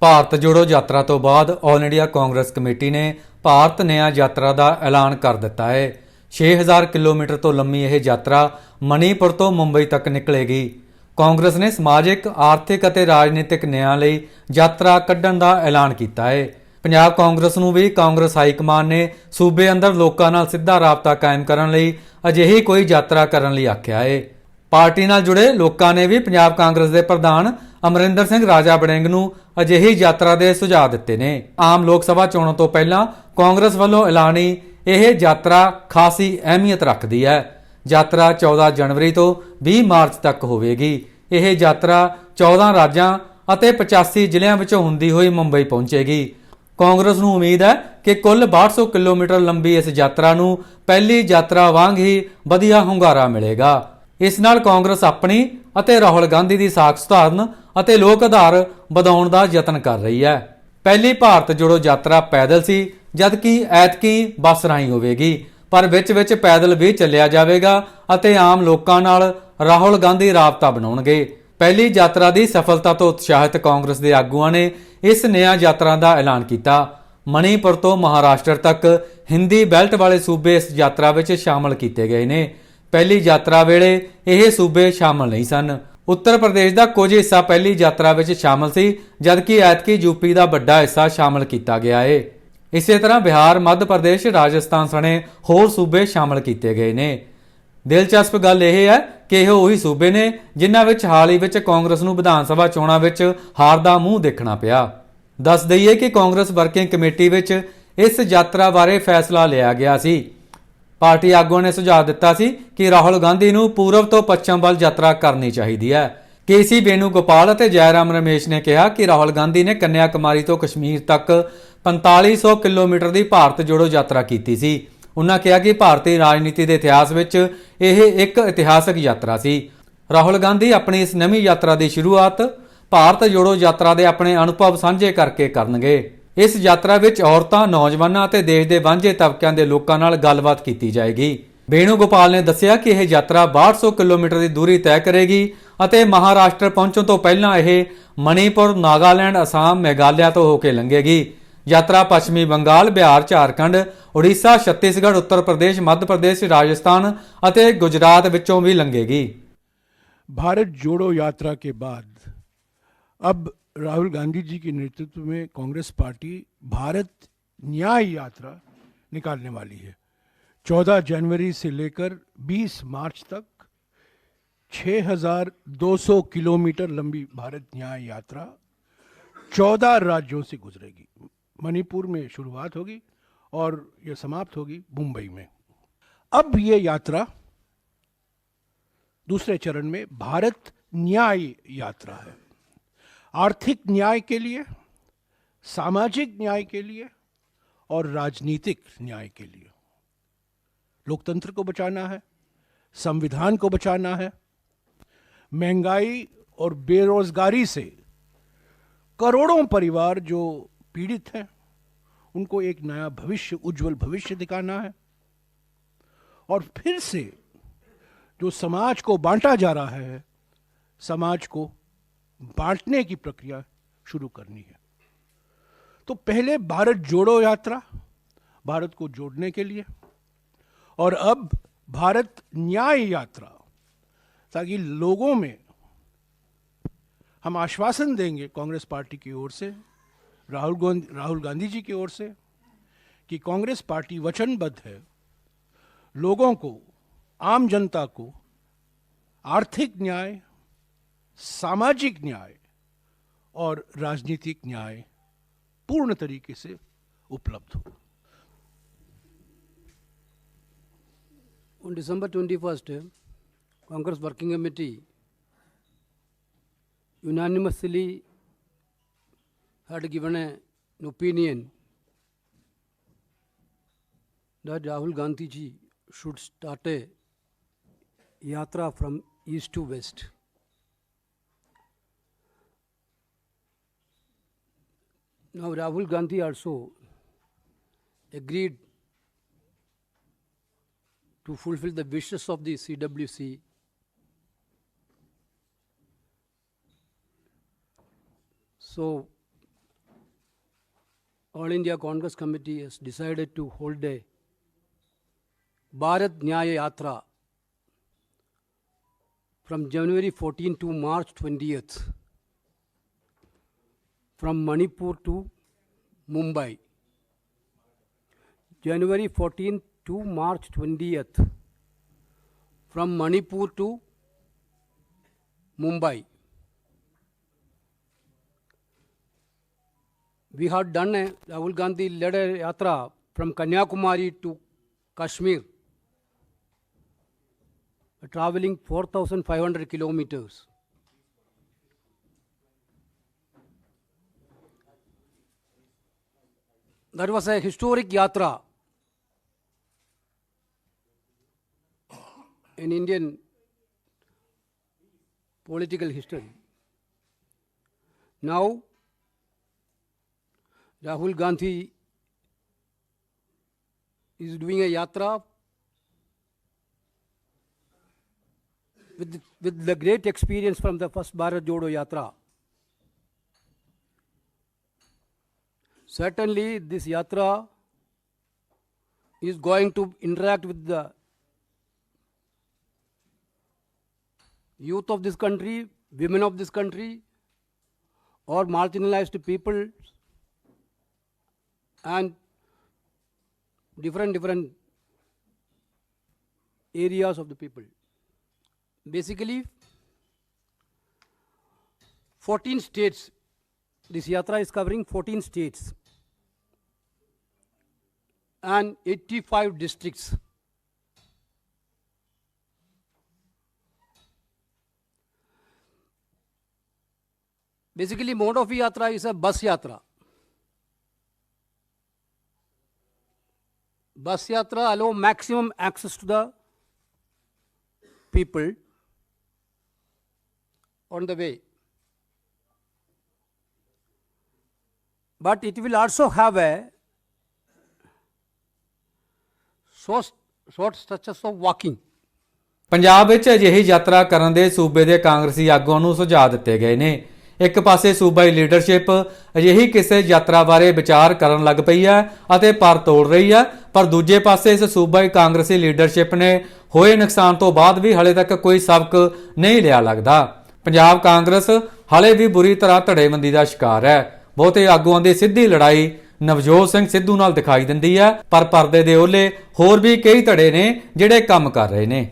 ਭਾਰਤ ਜੋੜੋ ਯਾਤਰਾ ਤੋਂ ਬਾਅਦ ਆਲ ਇੰਡੀਆ ਕਾਂਗਰਸ ਕਮੇਟੀ ਨੇ ਭਾਰਤ ਨਿਆਂ ਯਾਤਰਾ ਦਾ ਐਲਾਨ ਕਰ ਦਿੱਤਾ ਹੈ। 6000 ਕਿਲੋਮੀਟਰ ਤੋਂ ਲੰਮੀ ਇਹ ਯਾਤਰਾ ਮਣੀਪੁਰ ਤੋਂ ਮੁੰਬਈ ਤੱਕ ਨਿਕਲੇਗੀ। ਕਾਂਗਰਸ ਨੇ ਸਮਾਜਿਕ, ਆਰਥਿਕ ਅਤੇ ਰਾਜਨੀਤਿਕ ਨਿਆਂ ਲਈ ਯਾਤਰਾ ਕੱਢਣ ਦਾ ਐਲਾਨ ਕੀਤਾ ਹੈ। ਪੰਜਾਬ ਕਾਂਗਰਸ ਨੂੰ ਵੀ ਕਾਂਗਰਸ ਹਾਈ ਕਮਾਨ ਨੇ ਸੂਬੇ ਅੰਦਰ ਲੋਕਾਂ ਨਾਲ ਸਿੱਧਾ ਰਾਬਤਾ ਕਾਇਮ ਕਰਨ ਲਈ ਅਜਿਹੀ ਕੋਈ ਯਾਤਰਾ ਕਰਨ ਲਈ ਆਖਿਆ ਹੈ। ਪਾਰਟੀ ਨਾਲ ਜੁੜੇ ਲੋਕਾਂ ਨੇ ਵੀ ਪੰਜਾਬ ਕਾਂਗਰਸ ਦੇ ਪ੍ਰਧਾਨ ਅਮਰਿੰਦਰ ਸਿੰਘ ਰਾਜਾ ਬੜਿੰਗ ਨੂੰ ਅਜਿਹੀ ਯਾਤਰਾ ਦੇ ਸੁਝਾਅ ਦਿੱਤੇ ਨੇ। ਆਮ ਲੋਕ ਸਭਾ ਚੋਣਾਂ ਤੋਂ ਪਹਿਲਾਂ ਕਾਂਗਰਸ ਵੱਲੋਂ ਐਲਾਨੀ ਇਹ ਯਾਤਰਾ ਖਾਸੀ ਅਹਿਮੀਅਤ ਰੱਖਦੀ ਹੈ। ਯਾਤਰਾ 14 ਜਨਵਰੀ ਤੋਂ 20 ਮਾਰਚ ਤੱਕ ਹੋਵੇਗੀ। ਇਹ ਯਾਤਰਾ 14 ਰਾਜਾਂ ਅਤੇ 85 ਜ਼ਿਲ੍ਹਿਆਂ ਵਿੱਚੋਂ ਹੁੰਦੀ ਹੋਈ ਮੁੰਬਈ ਪਹੁੰਚੇਗੀ। ਕਾਂਗਰਸ ਨੂੰ ਉਮੀਦ ਹੈ ਕਿ ਕੁੱਲ 6200 ਕਿਲੋਮੀਟਰ ਲੰਬੀ ਇਸ ਯਾਤਰਾ ਨੂੰ ਪਹਿਲੀ ਯਾਤਰਾ ਵਾਂਗ ਹੀ ਵਧੀਆ ਹੁੰਗਾਰਾ ਮਿਲੇਗਾ। ਇਸ ਨਾਲ ਕਾਂਗਰਸ ਆਪਣੀ ਅਤੇ ਰਾਹੁਲ ਗਾਂਧੀ ਦੀ ਸਾਖ ਸੁਧਾਰਨ ਅਤੇ ਲੋਕ ਆਧਾਰ ਵਧਾਉਣ ਦਾ ਯਤਨ ਕਰ ਰਹੀ ਹੈ। ਪਹਿਲੀ ਭਾਰਤ ਜੋੜੋ ਯਾਤਰਾ ਪੈਦਲ ਸੀ, ਜਦਕਿ ਐਤਕੀ ਬੱਸ ਰਾਹੀਂ ਹੋਵੇਗੀ। ਪਰ ਵਿੱਚ ਵਿੱਚ ਪੈਦਲ ਵੀ ਚੱਲਿਆ ਜਾਵੇਗਾ ਅਤੇ ਆਮ ਲੋਕਾਂ ਨਾਲ ਰਾਹੁਲ ਗਾਂਧੀ ਰਾਬਤਾ ਬਣਾਉਣਗੇ। ਪਹਿਲੀ ਯਾਤਰਾ ਦੀ ਸਫਲਤਾ ਤੋਂ ਉਤਸ਼ਾਹਿਤ ਕਾਂਗਰਸ ਦੇ ਆਗੂਆਂ ਨੇ ਇਸ ਨਿਆਂ ਯਾਤਰਾ ਦਾ ਐਲਾਨ ਕੀਤਾ। ਮਣੀਪੁਰ ਤੋਂ ਮਹਾਰਾਸ਼ਟਰ ਤੱਕ ਹਿੰਦੀ ਬੈਲਟ ਵਾਲੇ ਸੂਬੇ ਇਸ ਯਾਤਰਾ ਵਿੱਚ ਸ਼ਾਮਲ ਕੀਤੇ ਗਏ ਨੇ। ਪਹਿਲੀ ਯਾਤਰਾ ਵੇਲੇ ਇਹ ਸੂਬੇ ਸ਼ਾਮਲ ਨਹੀਂ ਸਨ। ਉੱਤਰ ਪ੍ਰਦੇਸ਼ ਦਾ ਕੁਝ ਹਿੱਸਾ ਪਹਿਲੀ ਯਾਤਰਾ ਵਿੱਚ ਸ਼ਾਮਲ ਸੀ, ਜਦਕਿ ਐਤਕੀ ਯੂਪੀ ਦਾ ਵੱਡਾ ਹਿੱਸਾ ਸ਼ਾਮਲ ਕੀਤਾ ਗਿਆ ਹੈ ਇਸੇ ਤਰ੍ਹਾਂ ਬਿਹਾਰ, ਮੱਧ ਪ੍ਰਦੇਸ਼, ਰਾਜਸਥਾਨ ਸਣੇ ਹੋਰ ਸੂਬੇ ਸ਼ਾਮਲ ਕੀਤੇ ਗਏ ਨੇ। ਦਿਲਚਸਪ ਗੱਲ ਇਹ ਹੈ ਕਿ ਇਹ ਉਹੀ ਸੂਬੇ ਨੇ ਜਿਨ੍ਹਾਂ ਵਿੱਚ ਹਾਲ ਹੀ ਵਿੱਚ ਕਾਂਗਰਸ ਨੂੰ ਵਿਧਾਨ ਸਭਾ ਚੋਣਾਂ ਵਿੱਚ ਹਾਰ ਦਾ ਮੂੰਹ ਦੇਖਣਾ ਪਿਆ। ਦੱਸ ਦਈਏ ਕਿ ਕਾਂਗਰਸ ਵਰਕਿੰਗ ਕਮੇਟੀ ਵਿੱਚ ਇਸ ਯਾਤਰਾ ਬਾਰੇ ਫੈਸਲਾ ਲਿਆ ਗਿਆ ਸੀ। ਪਾਰਟੀ ਆਗੂਆਂ ਨੇ ਸੁਝਾਅ ਦਿੱਤਾ ਸੀ ਕਿ ਰਾਹੁਲ ਗਾਂਧੀ ਨੂੰ ਪੂਰਬ ਤੋਂ ਪੱਛਮ ਵੱਲ ਯਾਤਰਾ ਕਰਨੀ ਚਾਹੀਦੀ ਹੈ। ਕੇਸੀ ਬੇਨੂ ਗੋਪਾਲ ਅਤੇ ਜੈਰਾਮ ਰਮੇਸ਼ ਨੇ ਕਿਹਾ ਕਿ ਰਾਹੁਲ ਗਾਂਧੀ ਨੇ ਕੰਨਿਆ ਕੁਮਾਰੀ ਤੋਂ ਕਸ਼ਮੀਰ ਤੱਕ 4500 ਕਿਲੋਮੀਟਰ ਦੀ ਭਾਰਤ ਜੋੜੋ ਯਾਤਰਾ ਕੀਤੀ ਸੀ। ਉਨ੍ਹਾਂ ਕਿਹਾ ਕਿ ਭਾਰਤੀ ਰਾਜਨੀਤੀ ਦੇ ਇਤਿਹਾਸ ਵਿੱਚ ਇਹ ਇੱਕ ਇਤਿਹਾਸਕ ਯਾਤਰਾ ਸੀ। ਰਾਹੁਲ ਗਾਂਧੀ ਆਪਣੀ ਇਸ ਨਵੀਂ ਯਾਤਰਾ ਦੀ ਸ਼ੁਰੂਆਤ ਭਾਰਤ ਜੋੜੋ ਯਾਤਰਾ ਦੇ ਆਪਣੇ ਅਨੁਭਵ ਸਾਂਝੇ ਕਰਕੇ ਕਰਨਗੇ। ਇਸ ਯਾਤਰਾ ਵਿੱਚ ਔਰਤਾਂ ਨੌਜਵਾਨਾਂ ਅਤੇ ਦੇਸ਼ ਦੇ ਵਾਂਝੇ ਤਬਕਿਆਂ ਦੇ ਲੋਕਾਂ ਨਾਲ ਗੱਲਬਾਤ ਕੀਤੀ ਜਾਏਗੀ ਬੇਨੂ ਗੋਪਾਲ ਨੇ ਦੱਸਿਆ ਕਿ ਇਹ ਯਾਤਰਾ 6200 ਕਿਲੋਮੀਟਰ ਦੀ ਦੂਰੀ ਤੈਅ ਕਰੇਗੀ ਅਤੇ ਮਹਾਰਾਸ਼ਟਰ ਪਹੁੰਚਣ ਤੋਂ ਪਹਿਲਾਂ ਇਹ ਮਣੀਪੁਰ ਨਾਗਾਲੈਂਡ ਅਸਾਮ ਮੇਘਾਲਿਆ ਤੋਂ ਹੋ ਕੇ ਲੰਘੇਗੀ ਯਾਤਰਾ ਪੱਛਮੀ ਬੰਗਾਲ ਬਿਹਾਰ ਝਾਰਖੰਡ ਉੜੀਸਾ ਛੱਤੀਸਗੜ੍ਹ ਉੱਤਰ ਪ੍ਰਦੇਸ਼ ਮੱਧ ਪ੍ਰਦੇਸ਼ ਰਾਜਸਥਾਨ ਅਤੇ ਗੁਜਰਾਤ ਵਿੱਚੋਂ ਵੀ ਲੰਘੇਗੀ भारत जोड़ो यात्रा के बाद अब राहुल गांधी जी के नेतृत्व में कांग्रेस पार्टी भारत न्याय यात्रा निकालने वाली है। 14 जनवरी से लेकर 20 मार्च तक 6200 किलोमीटर लंबी भारत न्याय यात्रा 14 राज्यों से गुजरेगी। मणिपुर में शुरुआत होगी और यह समाप्त होगी मुंबई में। अब ये यात्रा दूसरे चरण में भारत न्याय यात्रा है। आर्थिक न्याय के लिए, सामाजिक न्याय के लिए और राजनीतिक न्याय के लिए। लोकतंत्र को बचाना है, संविधान को बचाना है, महँगाई और बेरोजगारी से करोड़ों परिवार जो पीड़ित हैं, उनको एक नया भविष्य, उज्जवल भविष्य दिखाना है। और फिर से जो समाज को बांटा जा रहा है, समाज को बांटने की प्रक्रिया शुरू करनी है। तो पहले भारत जोड़ो यात्रा, भारत को जोड़ने के लिए, और अब भारत न्याय यात्रा, ताकि लोगों में हम आश्वासन देंगे कांग्रेस पार्टी की ओर से, राहुल गांधी राहुल गांधी जी की ओर से, कि कांग्रेस पार्टी वचनबद्ध है। लोगों को, आम जनता को आर्थिक न्याय सामाजिक न्याय और राजनीतिक न्याय पूर्ण तरीके से उपलब्ध हो। December twenty first Congress working committee unanimously had given an opinion that Rahul Gandhi ji should start a yatra from east to west Now Rahul Gandhi also agreed to fulfill the wishes of the CWC So All India Congress Committee has decided to hold a Bharat Nyaya Yatra from January 14 to March 20th from Manipur to Mumbai. January 14 to March 20th from Manipur to Mumbai. We had done a Rahul Gandhi led a yatra from Kanyakumari to Kashmir, traveling 4,500 kilometers. That was a historic yatra in Indian political history. Now, Rahul Gandhi is doing a yatra with, with the great experience from the first Bharat Jodo Yatra. Certainly, this yatra is going to interact with the youth of this country, women of this country, or marginalized people and different different areas of the people. Basically 14 states this yatra is covering 14 states and 85 districts. Basically mode of yatra is a bus yatra. Bus yatra allow maximum access to the people on the way. But it will also have a short, short stretches of Punjab ਵਿੱਚ ਅਜਿਹੀ ਯਾਤਰਾ ਕਰਨ ਦੇ ਸੂਬੇ ਦੇ ਕਾਂਗਰਸੀ ਆਗੂਆਂ ਨੂੰ ਸੁਝਾਅ ਦਿੱਤੇ ਗਏ ਨੇ। ਇੱਕ ਪਾਸੇ ਸੂਬਾਈ ਲੀਡਰਸ਼ਿਪ ਅਜਿਹੀ ਕਿਸੇ ਯਾਤਰਾ ਬਾਰੇ ਵਿਚਾਰ ਕਰਨ ਲੱਗ ਪਈ ਹੈ ਅਤੇ ਪਰ ਤੋੜ ਰਹੀ ਹੈ ਪਰ ਦੂਜੇ ਪਾਸੇ ਇਸ ਸੂਬਾਈ ਕਾਂਗਰਸੀ ਲੀਡਰਸ਼ਿਪ ਨੇ ਹੋਏ ਨੁਕਸਾਨ ਤੋਂ ਬਾਅਦ ਵੀ ਹਲੇ ਤੱਕ ਕੋਈ ਸਬਕ ਨਹੀਂ ਲਿਆ ਲੱਗਦਾ। ਪੰਜਾਬ ਕਾਂਗਰਸ ਹਲੇ ਵੀ ਬੁਰੀ ਤਰ੍ਹਾਂ ਧੜੇਬੰਦੀ ਦਾ ਸ਼ਿਕਾਰ ਹੈ। ਬਹੁਤੇ ਆਗੂਆਂ ਦੀ ਸਿੱਧੀ ਲੜਾਈ ਨਵਜੋਤ ਸਿੰਘ ਸਿੱਧੂ ਨਾਲ ਦਿਖਾਈ ਦਿੰਦੀ ਹੈ, ਪਰ ਪਰਦੇ ਦੇ ਓਲੇ ਹੋਰ ਵੀ ਕਈ ਧੜੇ ਨੇ ਜਿਹੜੇ ਕੰਮ ਕਰ ਰਹੇ ਨੇ।